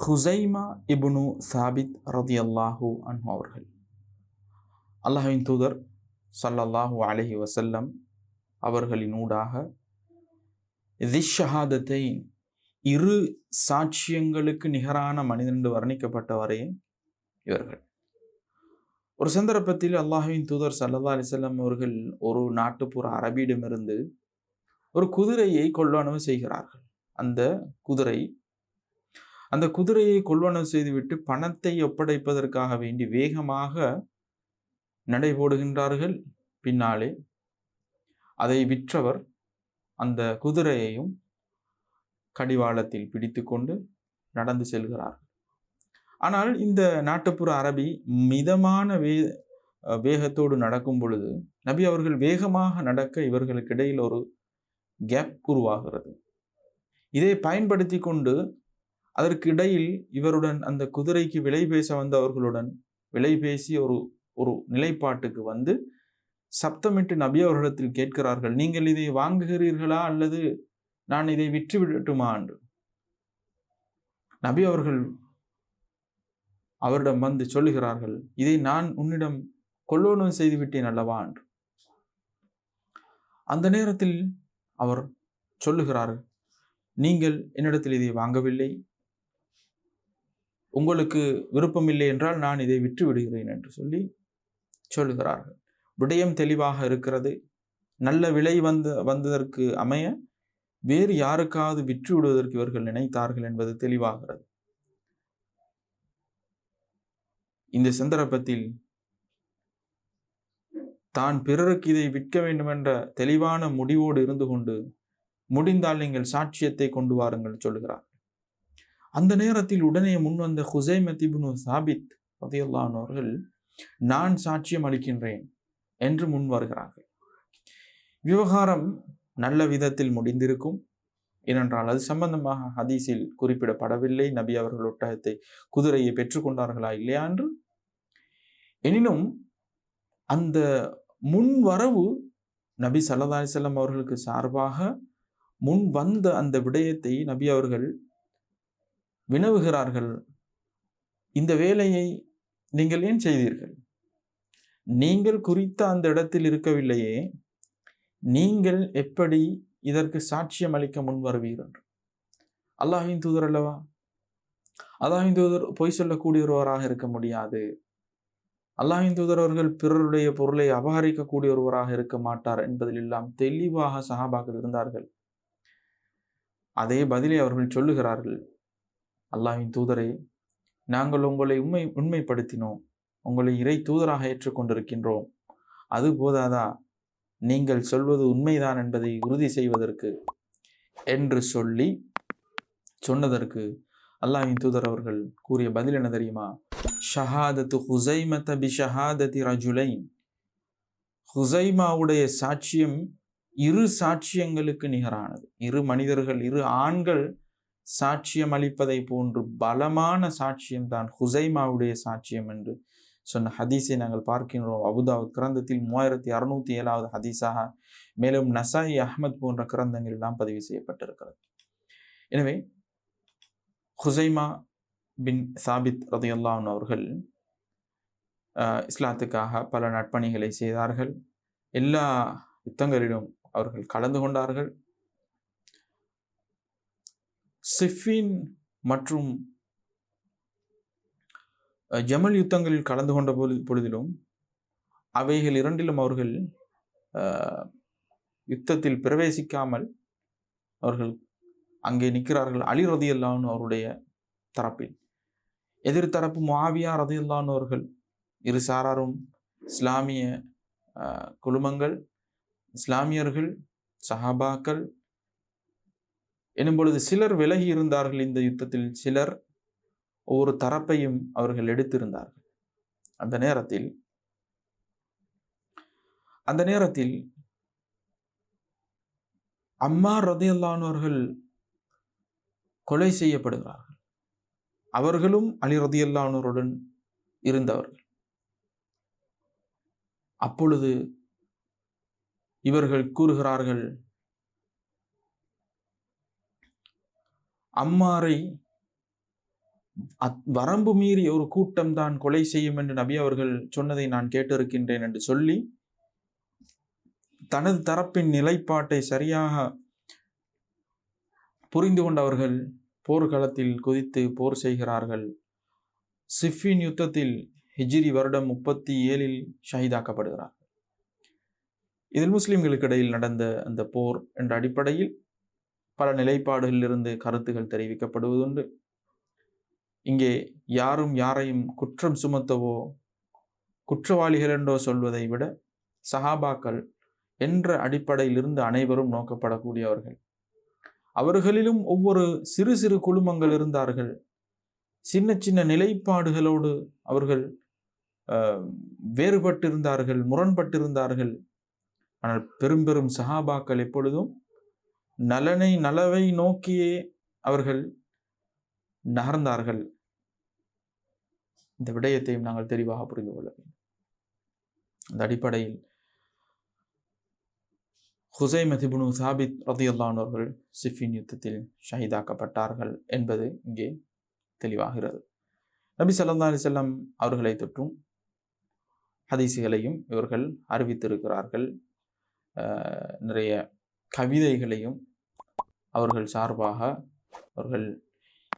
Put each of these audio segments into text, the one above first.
ஹுசைமா இபுனு சாபித் ரதி அல்லாஹூ அன்ஹு அவர்கள். அல்லாஹின் தூதர் சல்லல்லாஹூ அலஹி வசல்லம் அவர்களின் ஊடாக திஷஹாதத்தை இரு சாட்சியங்களுக்கு நிகரான மனிதன் என்று வர்ணிக்கப்பட்டவரே இவர்கள். ஒரு சந்தர்ப்பத்தில் அல்லாஹுவின் தூதர் சல்லல்லா அலிசல்லம் அவர்கள் ஒரு நாட்டுப்புற அரபியிடமிருந்து ஒரு குதிரையை கொள்வனவு செய்கிறார்கள். அந்த குதிரை அந்த குதிரையை கொள்வனவு செய்துவிட்டு பணத்தை ஒப்படைப்பதற்காக வேண்டி வேகமாக நடைபோடுகின்றார்கள் பின்னாலே அதை விற்றவர் அந்த குதிரையையும் கடிவாளத்தில் பிடித்துக்கொண்டு நடந்து செல்கிறார்கள். ஆனால் இந்த நாட்டுப்புற அரபி மிதமான வே வேகத்தோடு நடக்கும் பொழுது நபி அவர்கள் வேகமாக நடக்க இவர்களுக்கு இடையில் ஒரு கேப் உருவாகிறது. இதை பயன்படுத்தி கொண்டு அதற்கு இடையில் இவருடன் அந்த குதிரைக்கு விலை பேச வந்தவர்களுடன் விலை பேசி ஒரு ஒரு நிலைப்பாட்டுக்கு வந்து சப்தமிட்டு நபி அவர்களிடத்தில் கேட்கிறார்கள் நீங்கள் இதை வாங்குகிறீர்களா அல்லது நான் இதை விற்று விடட்டுமா? என்று. நபி அவர்கள் அவரிடம் வந்து சொல்லுகிறார்கள் இதை நான் உன்னிடம் கொள்ளோனும் செய்து விட்டேன் அல்லவா? என்று. அந்த நேரத்தில் அவர் சொல்லுகிறார் நீங்கள் என்னிடத்தில் இதை வாங்கவில்லை உங்களுக்கு விருப்பமில்லை என்றால் நான் இதை விற்று விடுகிறேன் என்று சொல்லி சொல்லுகிறார்கள். விடயம் தெளிவாக இருக்கிறது. நல்ல விலை வந்த வந்ததற்கு அமைய வேறு யாருக்காவது விற்று விடுவதற்கு இவர்கள் நினைத்தார்கள் என்பது தெளிவாகிறது. இந்த சந்தர்ப்பத்தில் தான் பிறருக்கு இதை விற்க வேண்டும் என்ற தெளிவான முடிவோடு இருந்து கொண்டு முடிந்தால் நீங்கள் சாட்சியத்தை கொண்டு வாருங்கள் சொல்கிறார் அந்த நேரத்தில் உடனே முன்வந்த ஹுசைமதிபுனு சாபித் அவர்கள் நான் சாட்சியம் அளிக்கின்றேன் என்று முன் வருகிறார்கள். விவகாரம் நல்ல விதத்தில் முடிந்திருக்கும். ஏனென்றால் அது சம்பந்தமாக ஹதீஸில் குறிப்பிடப்படவில்லை. நபி அவர்கள் ஒட்டகத்தை குதிரையை பெற்றுக்கொண்டார்களா இல்லையா என்று. எனினும் அந்த முன் வரவு நபி சல்லா அலிசல்லாம் அவர்களுக்கு சார்பாக முன் வந்த அந்த விடயத்தை நபி அவர்கள் வினவுகிறார்கள். இந்த வேலையை நீங்கள் ஏன் செய்தீர்கள்? நீங்கள் குறித்த அந்த இடத்தில் இருக்கவில்லையே நீங்கள் எப்படி இதற்கு சாட்சியம் அளிக்க முன் வருவீர்கள் அல்லாஹின் தூதர் அல்லவா? அல்லாஹின் தூதர் பொய் சொல்லக்கூடிய ஒருவராக இருக்க முடியாது. அல்லாஹின் தூதர் அவர்கள் பிறருடைய பொருளை அபகரிக்கக்கூடிய ஒருவராக இருக்க மாட்டார் என்பதில் எல்லாம் தெளிவாக சஹாபாக்கள் இருந்தார்கள். அதே பதிலை அவர்கள் சொல்லுகிறார்கள். அல்லாஹின் தூதரை நாங்கள் உங்களை உண்மை உண்மைப்படுத்தினோம். உங்களை இறை தூதராக ஏற்றுக்கொண்டிருக்கின்றோம். அது போதாதா? நீங்கள் சொல்வது உண்மைதான் என்பதை உறுதி செய்வதற்கு என்று சொல்லி சொன்னதற்கு அல்லாஹின் தூதர் அவர்கள் கூறிய பதில் என்ன தெரியுமா? ஷஹாதத்து ஹுசைமத பி ஷஹாததி ரஜுலைன். ஹுசைமாவுடைய சாட்சியம் இரு சாட்சியங்களுக்கு நிகரானது. இரு மனிதர்கள் இரு ஆண்கள் சாட்சியம் அளிப்பதை போன்று பலமான சாட்சியம் தான் ஹுசைமாவுடைய சாட்சியம் என்று சொன்ன ஹதீஸை நாங்கள் பார்க்கின்றோம். அபுதாவுத் கிரந்தத்தில் மூவாயிரத்தி அறுநூத்தி ஏழாவது ஹதீஸாக மேலும் நசாயி அஹமத் போன்ற கிரந்தங்கள் எல்லாம் பதிவு செய்யப்பட்டிருக்கிறது. எனவே ஹுசைமா பின் சாபித் ரதையல்லான் அவர்கள் இஸ்லாத்துக்காக பல நட்பணிகளை செய்தார்கள். எல்லா யுத்தங்களிலும் அவர்கள் கலந்து கொண்டார்கள். சிஃபின் மற்றும் ஜமல் யுத்தங்களில் கலந்து கொண்ட பொழுது பொழுதிலும் அவைகள் இரண்டிலும் அவர்கள் யுத்தத்தில் பிரவேசிக்காமல் அவர்கள் அங்கே நிற்கிறார்கள். அலி ரதியல்லான்னு அவருடைய தரப்பில். எதிர்த்தரப்பு மாவியா ரதியல்லான்னு அவர்கள் இரு சாராரும் இஸ்லாமிய குழுமங்கள் இஸ்லாமியர்கள் சஹாபாக்கள் எனும் பொழுது சிலர் விலகி இருந்தார்கள் இந்த யுத்தத்தில். சிலர் ஒவ்வொரு தரப்பையும் அவர்கள் எடுத்திருந்தார்கள். அந்த நேரத்தில் அந்த நேரத்தில் அம்மா ரதியல்லானவர்கள் கொலை செய்யப்படுகிறார்கள். அவர்களும் அலி ரதியல்லானோருடன் இருந்தவர்கள். அப்பொழுது இவர்கள் கூறுகிறார்கள் அம்மாரை வரம்பு மீறி ஒரு கூட்டம் தான் கொலை செய்யும் என்று நபி அவர்கள் சொன்னதை நான் கேட்டிருக்கின்றேன் என்று சொல்லி தனது தரப்பின் நிலைப்பாட்டை சரியாக புரிந்து கொண்டவர்கள் போர்க்களத்தில் குதித்து போர் செய்கிறார்கள். சிஃபின் யுத்தத்தில் ஹிஜ்ரி வருடம் முப்பத்தி ஏழில் ஷஹீதாக்கப்படுகிறார்கள் இதில் முஸ்லிம்களுக்கு இடையில் நடந்த அந்த போர் என்ற அடிப்படையில் பல நிலைப்பாடுகளிலிருந்து கருத்துகள் தெரிவிக்கப்படுவதுண்டு. இங்கே யாரும் யாரையும் குற்றம் சுமத்தவோ குற்றவாளிகள் என்றோ சொல்வதை விட சஹாபாக்கள் என்ற அடிப்படையிலிருந்து அனைவரும் நோக்கப்படக்கூடியவர்கள். அவர்களிலும் ஒவ்வொரு சிறு சிறு குழுமங்கள் இருந்தார்கள். சின்ன சின்ன நிலைப்பாடுகளோடு அவர்கள் வேறுபட்டிருந்தார்கள் முரண்பட்டிருந்தார்கள். ஆனால் பெரும் பெரும் சஹாபாக்கள் எப்பொழுதும் நலனை நலவை நோக்கியே அவர்கள் நகர்ந்தார்கள். இந்த விடயத்தையும் நாங்கள் தெளிவாக புரிந்து கொள்ள வேண்டும். அந்த அடிப்படையில் ஹுசை மதிபுனு சாபித் ரதியுல்லான் அவர்கள் சிஃபின் யுத்தத்தில் ஷஹீதாக்கப்பட்டார்கள் என்பது இங்கே தெளிவாகிறது. நபி சல்லா அலி செல்லம் அவர்களை தொற்றும் ஹதீசுகளையும் இவர்கள் அறிவித்திருக்கிறார்கள். நிறைய கவிதைகளையும் அவர்கள் சார்பாக அவர்கள்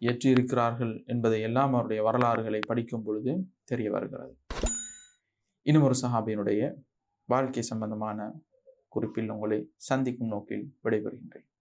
இயற்றியிருக்கிறார்கள் என்பதை எல்லாம் அவருடைய வரலாறுகளை படிக்கும் பொழுது தெரிய வருகிறது. இன்னும் ஒரு சஹாபியினுடைய வாழ்க்கை சம்பந்தமான குறிப்பில் உங்களை சந்திக்கும் நோக்கில் விடைபெறுகின்றேன்.